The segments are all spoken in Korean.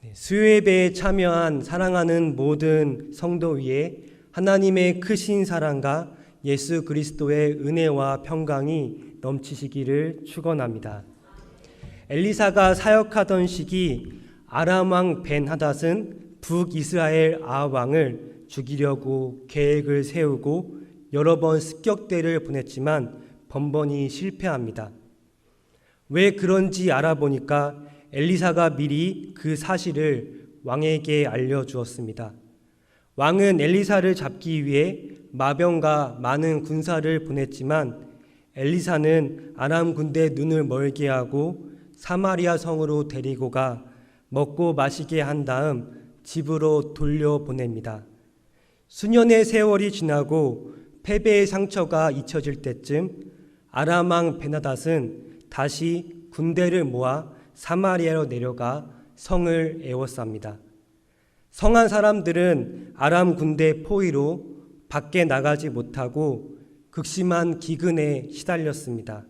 네, 수요예배에 참여한 사랑하는 모든 성도 위에 하나님의 크신 사랑과 예수 그리스도의 은혜와 평강이 넘치시기를 축원합니다. 엘리사가 사역하던 시기 아람 왕 벤하닷은 북이스라엘 아 왕을 죽이려고 계획을 세우고 여러 번 습격대를 보냈지만 번번이 실패합니다. 왜 그런지 알아보니까 엘리사가 미리 그 사실을 왕에게 알려주었습니다. 왕은 엘리사를 잡기 위해 마병과 많은 군사를 보냈지만 엘리사는 아람 군대 눈을 멀게 하고 사마리아 성으로 데리고 가 먹고 마시게 한 다음 집으로 돌려보냅니다. 수년의 세월이 지나고 패배의 상처가 잊혀질 때쯤 아람왕 베나닷은 다시 군대를 모아 사마리아로 내려가 성을 에워쌉니다. 성한 사람들은 아람 군대 포위로 밖에 나가지 못하고 극심한 기근에 시달렸습니다.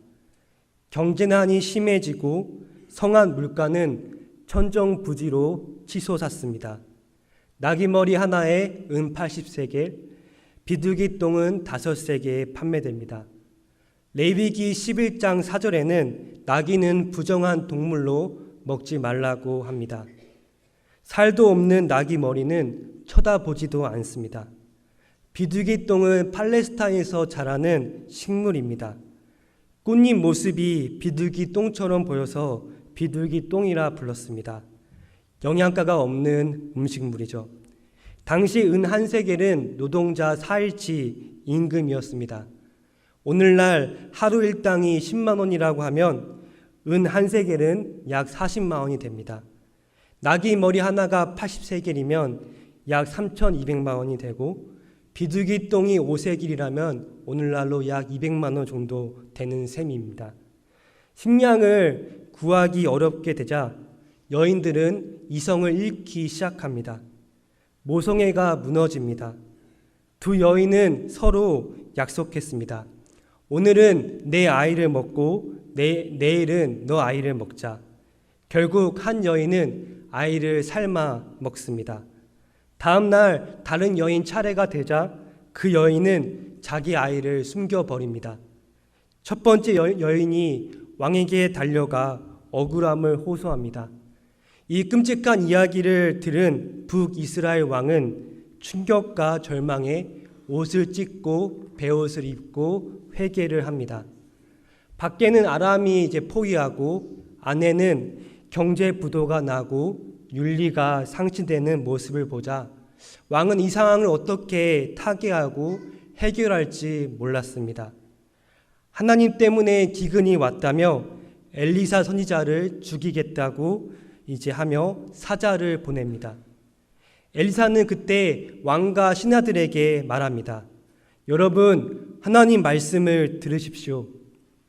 경제난이 심해지고 성한 물가는 천정부지로 치솟았습니다. 나귀머리 하나에 은 80세겔, 비둘기 똥은 5세개에 판매됩니다. 레위기 11장 4절에는 나귀는 부정한 동물로 먹지 말라고 합니다. 살도 없는 나귀 머리는 쳐다보지도 않습니다. 비둘기 똥은 팔레스타인에서 자라는 식물입니다. 꽃잎 모습이 비둘기 똥처럼 보여서 비둘기 똥이라 불렀습니다. 영양가가 없는 음식물이죠. 당시 은 한 세겔은 노동자 4일치 임금이었습니다. 오늘날 하루 일당이 10만 원이라고 하면 은 한 세겔은 약 40만 원이 됩니다. 나귀 머리 하나가 80세겔이면 약 3,200만 원이 되고 비둘기 똥이 5세겔이라면 오늘날로 약 200만 원 정도 되는 셈입니다. 식량을 구하기 어렵게 되자 여인들은 이성을 잃기 시작합니다. 모성애가 무너집니다. 두 여인은 서로 약속했습니다. 오늘은 내 아이를 먹고 내, 내일은 너 아이를 먹자. 결국 한 여인은 아이를 삶아 먹습니다. 다음 날 다른 여인 차례가 되자 그 여인은 자기 아이를 숨겨버립니다. 첫 번째 여, 여인이 왕에게 달려가 억울함을 호소합니다. 이 끔찍한 이야기를 들은 북이스라엘 왕은 충격과 절망에 옷을 찢고 베옷을 입고 회개를 합니다. 밖에는 아람이 이제 포위하고 안에는 경제 부도가 나고 윤리가 상실되는 모습을 보자 왕은 이 상황을 어떻게 타개하고 해결할지 몰랐습니다. 하나님 때문에 기근이 왔다며 엘리사 선지자를 죽이겠다고 이제 하며 사자를 보냅니다. 엘리사는 그때 왕과 신하들에게 말합니다. 여러분, 하나님 말씀을 들으십시오.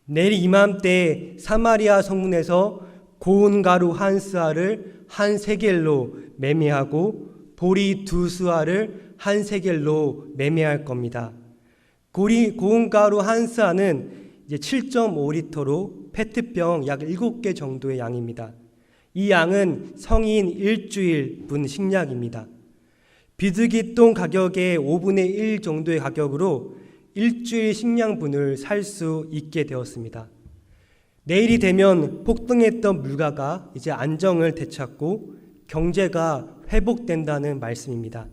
내일 이맘때 사마리아 성문에서 고운 가루 한 스아를 한 세겔로 매매하고 보리 두 스아를 한 세겔로 매매할 겁니다. 고리 고운 가루 한 스아는 이제 7.5리터로 페트병 약 7개 정도의 양입니다. 이 양은 성인 일주일 분 식량입니다. 비둘기 똥 가격의 5분의 1 정도의 가격으로 일주일 식량분을 살 수 있게 되었습니다. 내일이 되면 폭등했던 물가가 이제 안정을 되찾고 경제가 회복된다는 말씀입니다.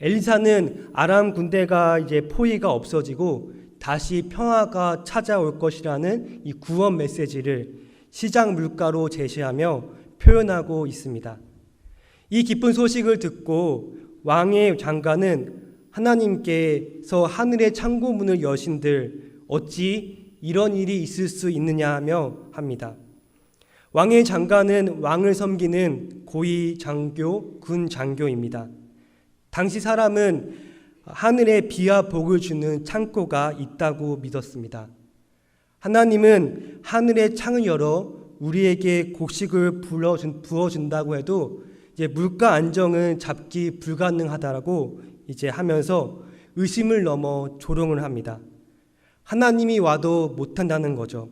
엘리사는 아람 군대가 이제 포위가 없어지고 다시 평화가 찾아올 것이라는 이 구원 메시지를 시장 물가로 제시하며 표현하고 있습니다. 이 기쁜 소식을 듣고 왕의 장관은 하나님께서 하늘의 창고문을 여신들 어찌 이런 일이 있을 수 있느냐 하며 합니다. 왕의 장관은 왕을 섬기는 고위 장교, 군 장교입니다. 당시 사람은 하늘에 비와 복을 주는 창고가 있다고 믿었습니다. 하나님은 하늘의 창을 열어 우리에게 곡식을 부어준 다고 해도 이제 물가 안정은 잡기 불가능하다라고 이제 하면서 의심을 넘어 조롱을 합니다. 하나님이 와도 못한다는 거죠.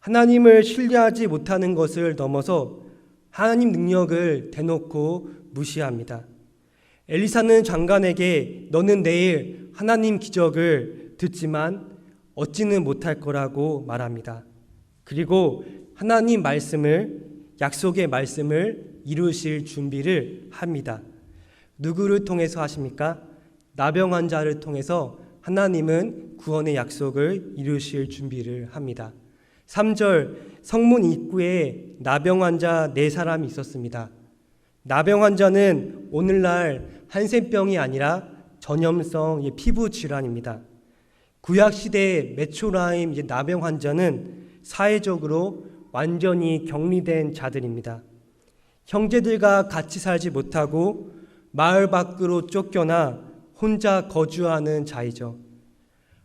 하나님을 신뢰하지 못하는 것을 넘어서 하나님 능력을 대놓고 무시합니다. 엘리사는 장관에게 너는 내일 하나님 기적을 듣지만 얻지는 못할 거라고 말합니다. 그리고 하나님 말씀을 약속의 말씀을 이루실 준비를 합니다. 누구를 통해서 하십니까? 나병 환자를 통해서 하나님은 구원의 약속을 이루실 준비를 합니다. 3절 성문 입구에 나병 환자 네 사람이 있었습니다. 나병 환자는 오늘날 한센병이 아니라 전염성 피부 질환입니다. 구약 시대의 메초라임 나병 환자는 사회적으로 완전히 격리된 자들입니다. 형제들과 같이 살지 못하고 마을 밖으로 쫓겨나 혼자 거주하는 자이죠.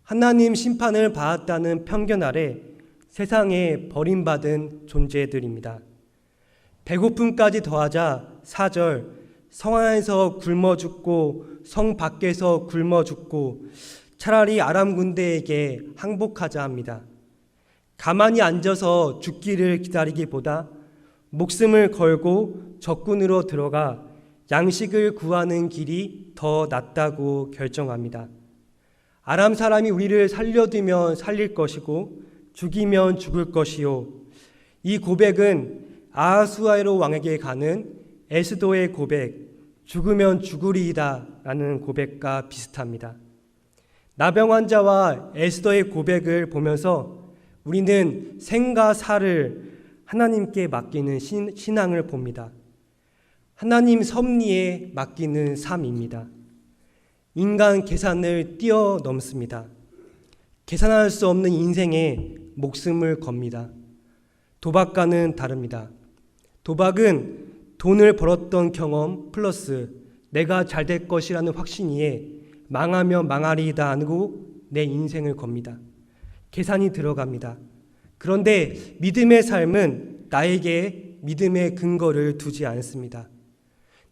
하나님 심판을 받았다는 편견 아래 세상에 버림받은 존재들입니다. 배고픔까지 더하자 4절 성 안에서 굶어 죽고 성 밖에서 굶어 죽고 차라리 아람 군대에게 항복하자 합니다. 가만히 앉아서 죽기를 기다리기보다 목숨을 걸고 적군으로 들어가 양식을 구하는 길이 더 낫다고 결정합니다. 아람 사람이 우리를 살려두면 살릴 것이고 죽이면 죽을 것이요. 이 고백은 아하수아로 왕에게 가는 에스도의 고백, 죽으면 죽으리이다 라는 고백과 비슷합니다. 나병 환자와 에스더의 고백을 보면서 우리는 생과 사를 하나님께 맡기는 신, 신앙을 봅니다. 하나님 섭리에 맡기는 삶입니다. 인간 계산을 뛰어넘습니다. 계산할 수 없는 인생에 목숨을 겁니다. 도박과는 다릅니다. 도박은 돈을 벌었던 경험 플러스 내가 잘 될 것이라는 확신이에 망하면 망하리이다 하고 내 인생을 겁니다. 계산이 들어갑니다. 그런데 믿음의 삶은 나에게 믿음의 근거를 두지 않습니다.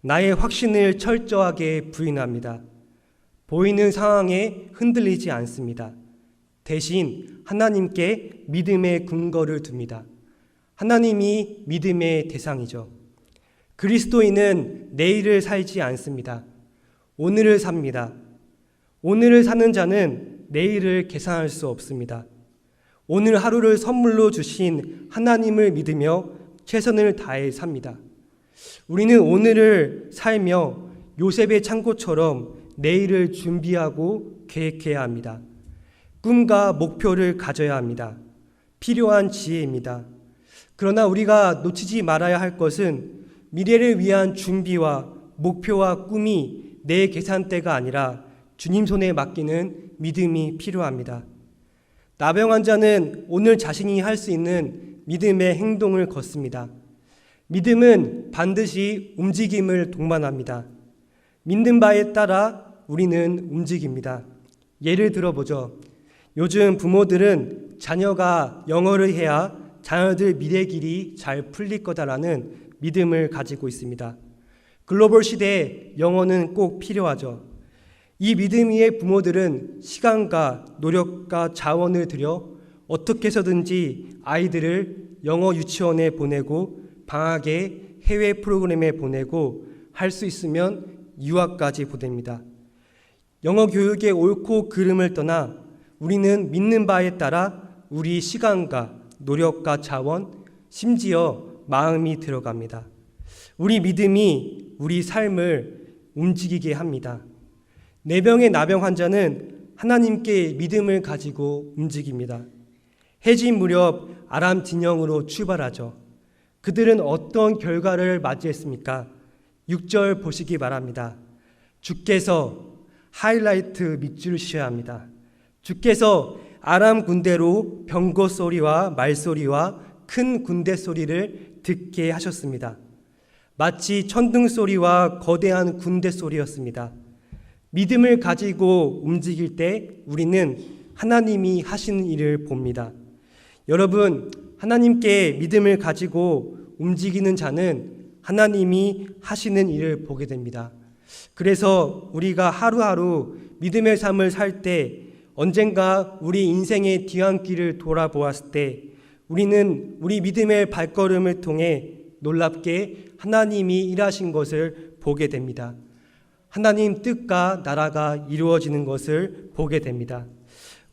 나의 확신을 철저하게 부인합니다. 보이는 상황에 흔들리지 않습니다. 대신 하나님께 믿음의 근거를 둡니다. 하나님이 믿음의 대상이죠. 그리스도인은 내일을 살지 않습니다. 오늘을 삽니다. 오늘을 사는 자는 내일을 계산할 수 없습니다. 오늘 하루를 선물로 주신 하나님을 믿으며 최선을 다해 삽니다. 우리는 오늘을 살며 요셉의 창고처럼 내일을 준비하고 계획해야 합니다. 꿈과 목표를 가져야 합니다. 필요한 지혜입니다. 그러나 우리가 놓치지 말아야 할 것은 미래를 위한 준비와 목표와 꿈이 내 계산대가 아니라 주님 손에 맡기는 믿음이 필요합니다. 나병 환자는 오늘 자신이 할 수 있는 믿음의 행동을 걷습니다. 믿음은 반드시 움직임을 동반합니다. 믿는 바에 따라 우리는 움직입니다. 예를 들어보죠. 요즘 부모들은 자녀가 영어를 해야 자녀들 미래 길이 잘 풀릴 거다라는 믿음을 가지고 있습니다. 글로벌 시대에 영어는 꼭 필요하죠. 이 믿음 위의 부모들은 시간과 노력과 자원을 들여 어떻게 해서든지 아이들을 영어 유치원에 보내고 방학에 해외 프로그램에 보내고 할 수 있으면 유학까지 보냅니다. 영어 교육의 옳고 그름을 떠나 우리는 믿는 바에 따라 우리 시간과 노력과 자원, 심지어 마음이 들어갑니다. 우리 믿음이 우리 삶을 움직이게 합니다. 네 병의 나병 환자는 하나님께 믿음을 가지고 움직입니다. 해진 무렵 아람 진영으로 출발하죠. 그들은 어떤 결과를 맞이했습니까? 6절 보시기 바랍니다. 주께서 하이라이트 밑줄 셔야 합니다. 주께서 아람 군대로 병거 소리와 말 소리와 큰 군대 소리를 듣게 하셨습니다. 마치 천둥 소리와 거대한 군대 소리였습니다. 믿음을 가지고 움직일 때 우리는 하나님이 하시는 일을 봅니다. 여러분, 하나님께 믿음을 가지고 움직이는 자는 하나님이 하시는 일을 보게 됩니다. 그래서 우리가 하루하루 믿음의 삶을 살 때 언젠가 우리 인생의 뒤안길을 돌아보았을 때 우리는 우리 믿음의 발걸음을 통해 놀랍게 하나님이 일하신 것을 보게 됩니다. 하나님 뜻과 나라가 이루어지는 것을 보게 됩니다.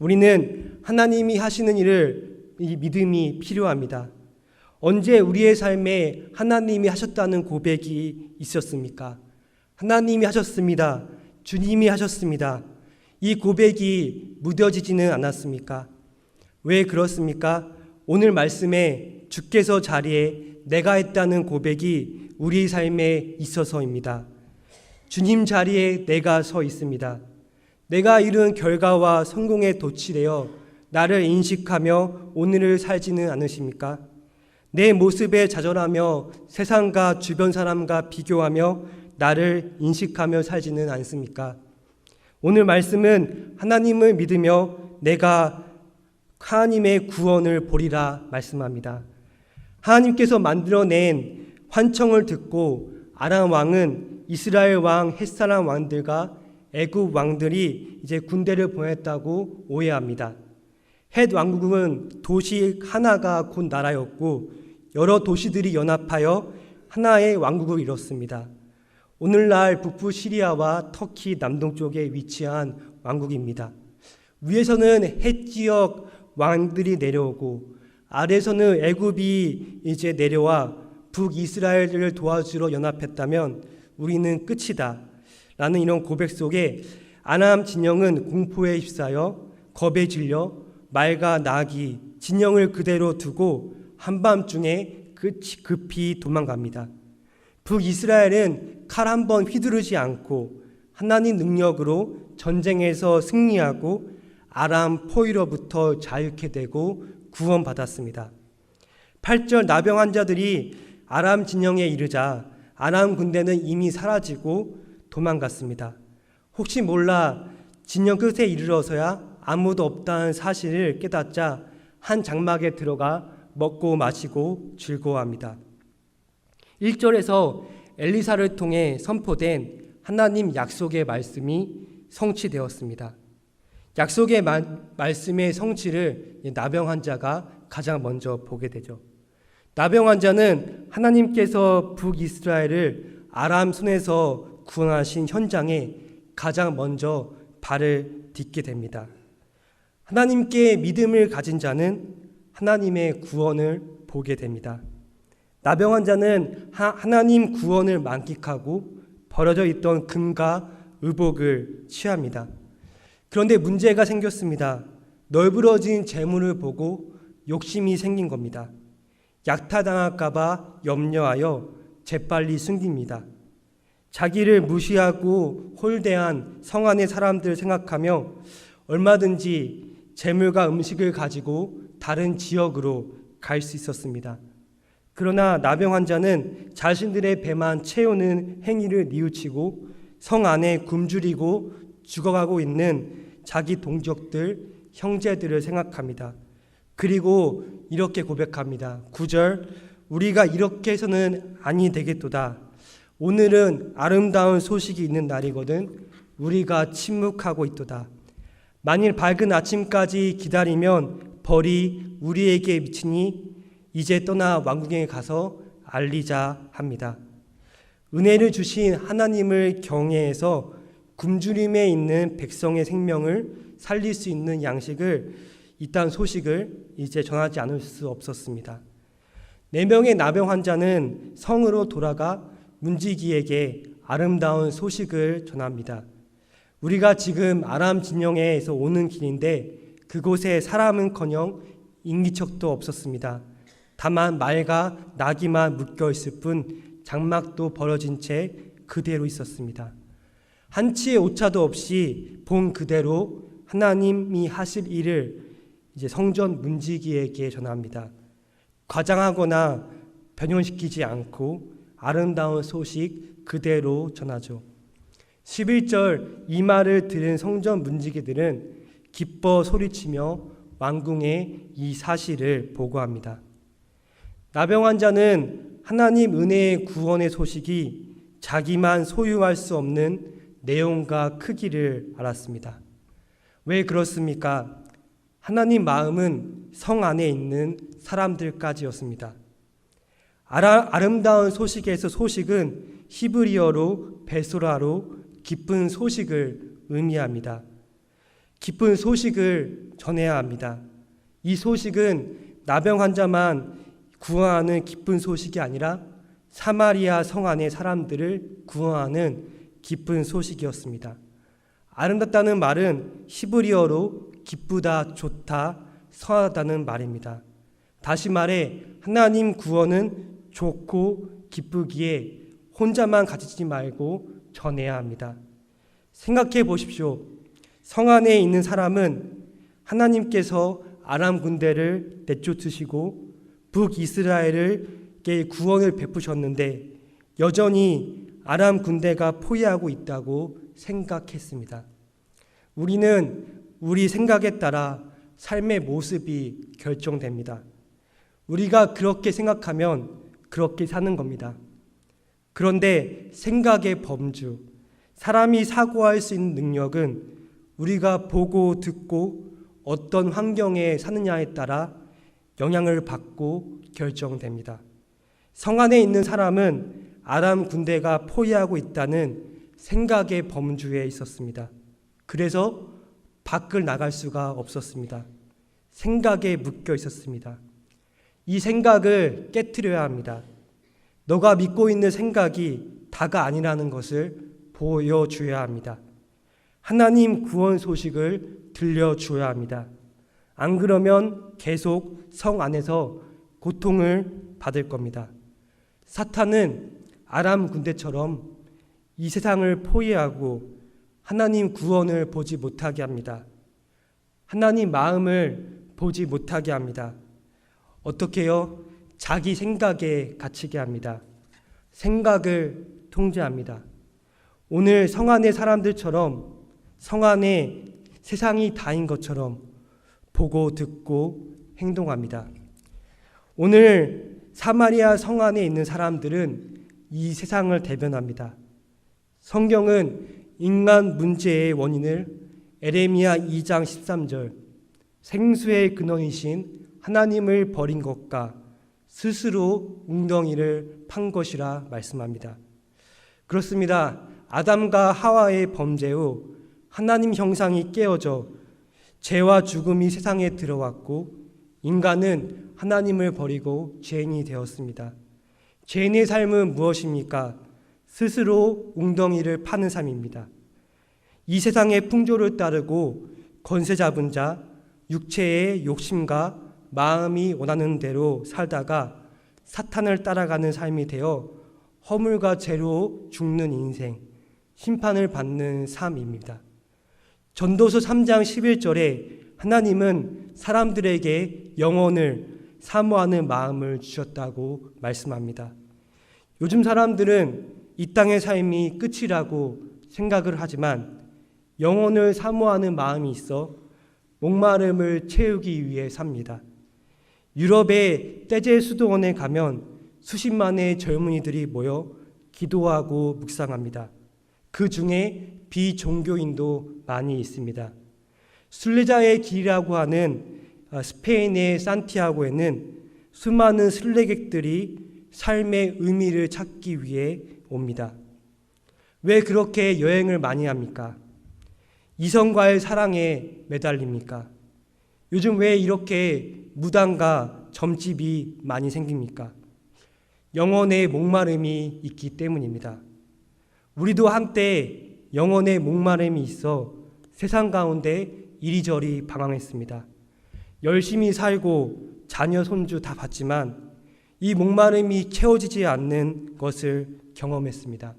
우리는 하나님이 하시는 일을 이 믿음이 필요합니다. 언제 우리의 삶에 하나님이 하셨다는 고백이 있었습니까? 하나님이 하셨습니다. 주님이 하셨습니다. 이 고백이 무뎌지지는 않았습니까? 왜 그렇습니까? 오늘 말씀에 주께서 자리에 내가 했다는 고백이 우리 삶에 있어서입니다. 주님 자리에 내가 서 있습니다. 내가 이룬 결과와 성공에 도취되어 나를 인식하며 오늘을 살지는 않으십니까? 내 모습에 좌절하며 세상과 주변 사람과 비교하며 나를 인식하며 살지는 않습니까? 오늘 말씀은 하나님을 믿으며 내가 하나님의 구원을 보리라 말씀합니다. 하나님께서 만들어낸 환청을 듣고 아람 왕은 이스라엘 왕 햇사람 왕들과 애굽 왕들이 이제 군대를 보냈다고 오해합니다. 헷 왕국은 도시 하나가 곧 나라였고 여러 도시들이 연합하여 하나의 왕국을 이뤘습니다. 오늘날 북부 시리아와 터키 남동쪽에 위치한 왕국입니다. 위에서는 헷 지역 왕들이 내려오고 아래에서는 애굽이 이제 내려와 북이스라엘을 도와주러 연합했다면 우리는 끝이다. 라는 이런 고백 속에 아람 진영은 공포에 휩싸여 겁에 질려 말과 낙이 진영을 그대로 두고 한밤중에 급히 도망갑니다. 북이스라엘은 칼 한 번 휘두르지 않고 하나님 능력으로 전쟁에서 승리하고 아람 포위로부터 자유케 되고 구원받았습니다. 8절 나병 환자들이 아람 진영에 이르자 아람 군대는 이미 사라지고 도망갔습니다. 혹시 몰라 진영 끝에 이르러서야 아무도 없다는 사실을 깨닫자 한 장막에 들어가 먹고 마시고 즐거워합니다. 1절에서 엘리사를 통해 선포된 하나님 약속의 말씀이 성취되었습니다. 약속의 마, 말씀의 성취를 나병 환자가 가장 먼저 보게 되죠. 나병 환자는 하나님께서 북이스라엘을 아람 손에서 구원하신 현장에 가장 먼저 발을 딛게 됩니다. 하나님께 믿음을 가진 자는 하나님의 구원을 보게 됩니다. 나병 환자는 하나님 구원을 만끽하고 벌어져 있던 금과 의복을 취합니다. 그런데 문제가 생겼습니다. 널브러진 재물을 보고 욕심이 생긴 겁니다. 약탈당할까봐 염려하여 재빨리 숨깁니다. 자기를 무시하고 홀대한 성 안의 사람들 생각하며 얼마든지 재물과 음식을 가지고 다른 지역으로 갈 수 있었습니다. 그러나 나병 환자는 자신들의 배만 채우는 행위를 뉘우치고 성 안에 굶주리고 죽어가고 있는 자기 동족들, 형제들을 생각합니다. 그리고 이렇게 고백합니다. 9절 우리가 이렇게 해서는 아니 되겠도다. 오늘은 아름다운 소식이 있는 날이거든 우리가 침묵하고 있도다. 만일 밝은 아침까지 기다리면 벌이 우리에게 미치니 이제 떠나 왕궁에 가서 알리자 합니다. 은혜를 주신 하나님을 경외해서 굶주림에 있는 백성의 생명을 살릴 수 있는 양식을 이딴 소식을 이제 전하지 않을 수 없었습니다. 네 명의 나병 환자는 성으로 돌아가 문지기에게 아름다운 소식을 전합니다. 우리가 지금 아람 진영에서 오는 길인데 그곳에 사람은커녕 인기척도 없었습니다. 다만 말과 나귀만 묶여 있을 뿐 장막도 벌어진 채 그대로 있었습니다. 한치의 오차도 없이 본 그대로 하나님이 하실 일을 이제 성전 문지기에게 전합니다. 과장하거나 변형시키지 않고 아름다운 소식 그대로 전하죠. 11절 이 말을 들은 성전 문지기들은 기뻐 소리치며 왕궁에 이 사실을 보고합니다. 나병 환자는 하나님 은혜의 구원의 소식이 자기만 소유할 수 없는 내용과 크기를 알았습니다. 왜 그렇습니까? 하나님 마음은 성 안에 있는 사람들까지였습니다. 아름다운 소식에서 소식은 히브리어로 베소라로 기쁜 소식을 의미합니다. 기쁜 소식을 전해야 합니다. 이 소식은 나병 환자만 구원하는 기쁜 소식이 아니라 사마리아 성 안의 사람들을 구원하는 기쁜 소식이었습니다. 아름답다는 말은 히브리어로 기쁘다, 좋다, 선하다는 말입니다. 다시 말해 하나님 구원은 좋고 기쁘기에 혼자만 가지지 말고 전해야 합니다. 생각해 보십시오. 성 안에 있는 사람은 하나님께서 아람 군대를 내쫓으시고 북이스라엘에게 구원을 베푸셨는데 여전히 아람 군대가 포위하고 있다고 생각했습니다. 우리는 우리 생각에 따라 삶의 모습이 결정됩니다. 우리가 그렇게 생각하면 그렇게 사는 겁니다. 그런데 생각의 범주, 사람이 사고할 수 있는 능력은 우리가 보고 듣고 어떤 환경에 사느냐에 따라 영향을 받고 결정됩니다. 성 안에 있는 사람은 아람 군대가 포위하고 있다는 생각의 범주에 있었습니다. 그래서 밖을 나갈 수가 없었습니다. 생각에 묶여 있었습니다. 이 생각을 깨뜨려야 합니다. 너가 믿고 있는 생각이 다가 아니라는 것을 보여줘야 합니다. 하나님 구원 소식을 들려줘야 합니다. 안 그러면 계속 성 안에서 고통을 받을 겁니다. 사탄은 아람 군대처럼 이 세상을 포위하고 하나님 구원을 보지 못하게 합니다. 하나님 마음을 보지 못하게 합니다. 어떻게요? 자기 생각에 갇히게 합니다. 생각을 통제합니다. 오늘 성 안의 사람들처럼 성 안에 세상이 다인 것처럼 보고 듣고 행동합니다. 오늘 사마리아 성 안에 있는 사람들은 이 세상을 대변합니다. 성경은 인간 문제의 원인을 에레미야 2장 13절 생수의 근원이신 하나님을 버린 것과 스스로 웅덩이를 판 것이라 말씀합니다. 그렇습니다. 아담과 하와의 범죄 후 하나님 형상이 깨어져 죄와 죽음이 세상에 들어왔고 인간은 하나님을 버리고 죄인이 되었습니다. 죄인의 삶은 무엇입니까? 스스로 웅덩이를 파는 삶입니다. 이 세상의 풍조를 따르고 권세 잡은 자, 육체의 욕심과 마음이 원하는 대로 살다가 사탄을 따라가는 삶이 되어 허물과 죄로 죽는 인생, 심판을 받는 삶입니다. 전도서 3장 11절에 하나님은 사람들에게 영혼을 사모하는 마음을 주셨다고 말씀합니다. 요즘 사람들은 이 땅의 삶이 끝이라고 생각을 하지만 영혼을 사모하는 마음이 있어 목마름을 채우기 위해 삽니다. 유럽의 떼제 수도원에 가면 수십만의 젊은이들이 모여 기도하고 묵상합니다. 그 중에 비종교인도 많이 있습니다. 순례자의 길이라고 하는 아, 스페인의 산티아고에는 수많은 순례객들이 삶의 의미를 찾기 위해 옵니다. 왜 그렇게 여행을 많이 합니까? 이성과의 사랑에 매달립니까? 요즘 왜 이렇게 무당과 점집이 많이 생깁니까? 영혼의 목마름이 있기 때문입니다. 우리도 한때 영혼의 목마름이 있어 세상 가운데 이리저리 방황했습니다. 열심히 살고 자녀 손주 다 봤지만 이 목마름이 채워지지 않는 것을 경험했습니다.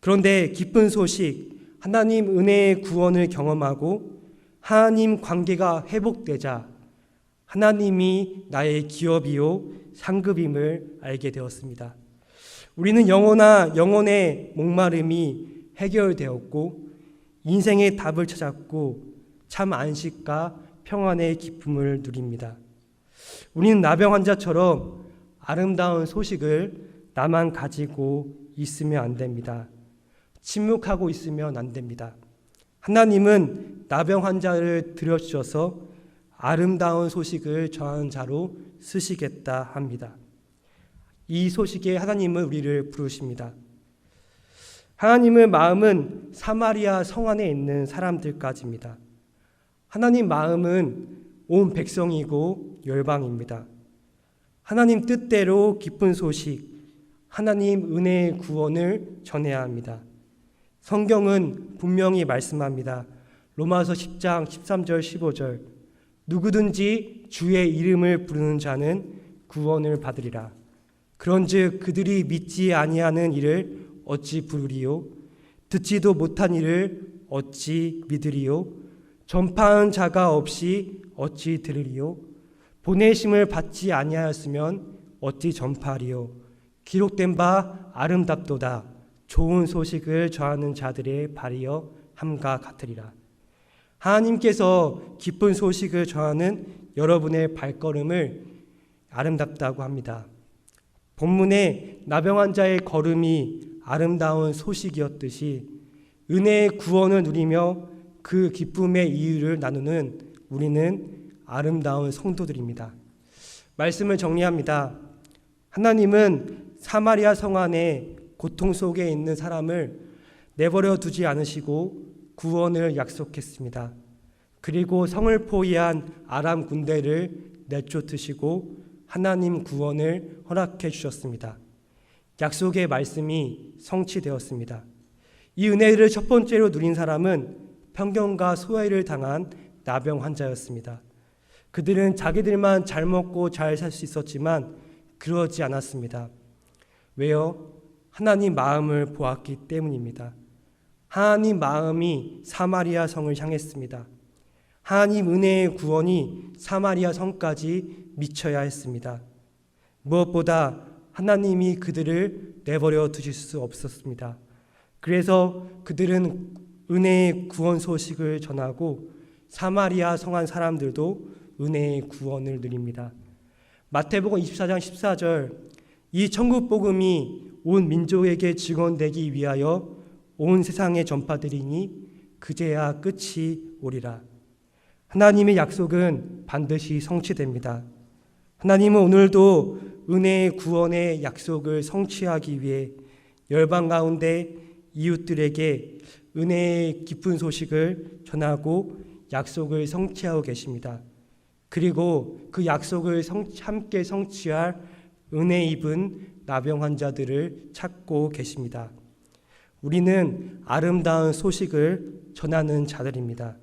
그런데 기쁜 소식, 하나님 은혜의 구원을 경험하고 하나님 관계가 회복되자 하나님이 나의 기업이요 상급임을 알게 되었습니다. 우리는 영혼아 영혼의 목마름이 해결되었고 인생의 답을 찾았고 참 안식과 평안의 기쁨을 누립니다. 우리는 나병 환자처럼 아름다운 소식을 나만 가지고 있으면 안 됩니다. 침묵하고 있으면 안 됩니다. 하나님은 나병 환자를 들여주셔서 아름다운 소식을 전하는 자로 쓰시겠다 합니다. 이 소식에 하나님은 우리를 부르십니다. 하나님의 마음은 사마리아 성 안에 있는 사람들까지입니다. 하나님 마음은 온 백성이고 열방입니다. 하나님 뜻대로 기쁜 소식, 하나님 은혜의 구원을 전해야 합니다. 성경은 분명히 말씀합니다. 로마서 10장 13절 15절 누구든지 주의 이름을 부르는 자는 구원을 받으리라. 그런즉 그들이 믿지 아니하는 일을 어찌 부르리요 듣지도 못한 일을 어찌 믿으리요 전파한 자가 없이 어찌 들으리요 보내심을 받지 아니하였으면 어찌 전파하리요 기록된 바 아름답도다 좋은 소식을 전하는 자들의 발이여 함과 같으리라 하나님께서 기쁜 소식을 전하는 여러분의 발걸음을 아름답다고 합니다. 본문에 나병 자의 걸음이 아름다운 소식이었듯이 은혜의 구원을 누리며 그 기쁨의 이유를 나누는 우리는 아름다운 성도들입니다. 말씀을 정리합니다. 하나님은 사마리아 성 안에 고통 속에 있는 사람을 내버려 두지 않으시고 구원을 약속했습니다. 그리고 성을 포위한 아람 군대를 내쫓으시고 하나님 구원을 허락해 주셨습니다. 약속의 말씀이 성취되었습니다. 이 은혜를 첫 번째로 누린 사람은 편견과 소외를 당한 나병 환자였습니다. 그들은 자기들만 잘 먹고 잘 살 수 있었지만 그러지 않았습니다. 왜요? 하나님 마음을 보았기 때문입니다. 하나님 마음이 사마리아 성을 향했습니다. 하나님 은혜의 구원이 사마리아 성까지 미쳐야 했습니다. 무엇보다 하나님이 그들을 내버려 두실 수 없었습니다. 그래서 그들은 은혜의 구원 소식을 전하고 사마리아 성한 사람들도 은혜의 구원을 누립니다. 마태복음 24장 14절 이 천국 복음이 온 민족에게 증언되기 위하여 온 세상에 전파되리니 그제야 끝이 오리라. 하나님의 약속은 반드시 성취됩니다. 하나님은 오늘도 은혜의 구원의 약속을 성취하기 위해 열방 가운데 이웃들에게 은혜의 깊은 소식을 전하고 약속을 성취하고 계십니다. 그리고 그 약속을 성, 함께 성취할 은혜 입은 나병 환자들을 찾고 계십니다. 우리는 아름다운 소식을 전하는 자들입니다.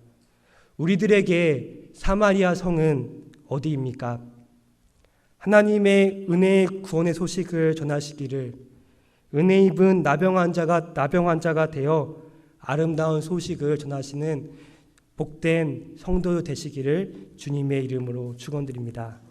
우리들에게 사마리아 성은 어디입니까? 하나님의 은혜의 구원의 소식을 전하시기를 은혜 입은 나병 환자가 나병 환자가 되어 아름다운 소식을 전하시는 복된 성도 되시기를 주님의 이름으로 축원드립니다.